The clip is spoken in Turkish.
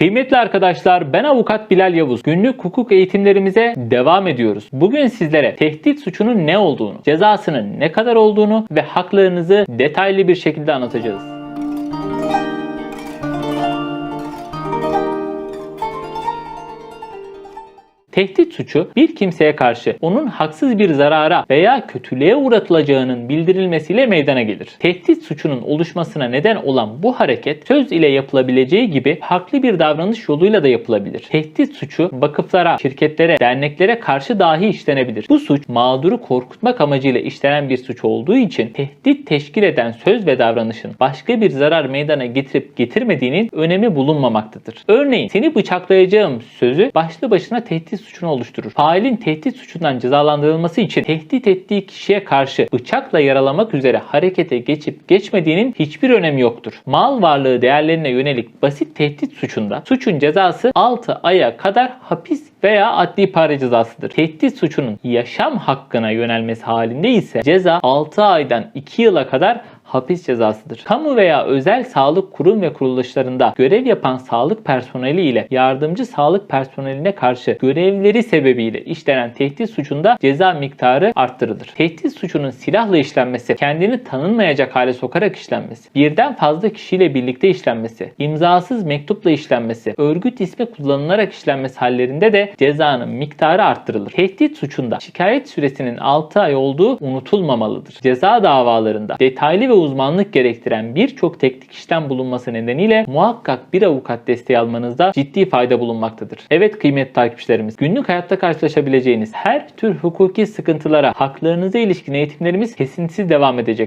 Kıymetli arkadaşlar ben avukat Bilal Yavuz. Günlük hukuk eğitimlerimize devam ediyoruz. Bugün sizlere tehdit suçunun ne olduğunu, cezasının ne kadar olduğunu ve haklarınızı detaylı bir şekilde anlatacağız. Tehdit suçu bir kimseye karşı onun haksız bir zarara veya kötülüğe uğratılacağının bildirilmesiyle meydana gelir. Tehdit suçunun oluşmasına neden olan bu hareket söz ile yapılabileceği gibi farklı bir davranış yoluyla da yapılabilir. Tehdit suçu vakıflara, şirketlere, derneklere karşı dahi işlenebilir. Bu suç mağduru korkutmak amacıyla işlenen bir suç olduğu için tehdit teşkil eden söz ve davranışın başka bir zarar meydana getirip getirmediğinin önemi bulunmamaktadır. Örneğin seni bıçaklayacağım sözü başlı başına tehdit suçunu oluşturur. Failin tehdit suçundan cezalandırılması için tehdit ettiği kişiye karşı bıçakla yaralamak üzere harekete geçip geçmediğinin hiçbir önemi yoktur. Mal varlığı değerlerine yönelik basit tehdit suçunda suçun cezası 6 aya kadar hapis veya adli para cezasıdır. Tehdit suçunun yaşam hakkına yönelmesi halinde ise ceza 6 aydan 2 yıla kadar hapis cezasıdır. Kamu veya özel sağlık kurum ve kuruluşlarında görev yapan sağlık personeli ile yardımcı sağlık personeline karşı görevleri sebebiyle işlenen tehdit suçunda ceza miktarı arttırılır. Tehdit suçunun silahla işlenmesi, kendini tanınmayacak hale sokarak işlenmesi, birden fazla kişiyle birlikte işlenmesi, imzasız mektupla işlenmesi, örgüt ismi kullanılarak işlenmesi hallerinde de cezanın miktarı arttırılır. Tehdit suçunda şikayet süresinin 6 ay olduğu unutulmamalıdır. Ceza davalarında detaylı ve uzmanlık gerektiren birçok teknik işlem bulunması nedeniyle muhakkak bir avukat desteği almanızda ciddi fayda bulunmaktadır. Evet kıymetli takipçilerimiz, günlük hayatta karşılaşabileceğiniz her tür hukuki sıkıntılara haklarınıza ilişkin eğitimlerimiz kesintisiz devam edecektir.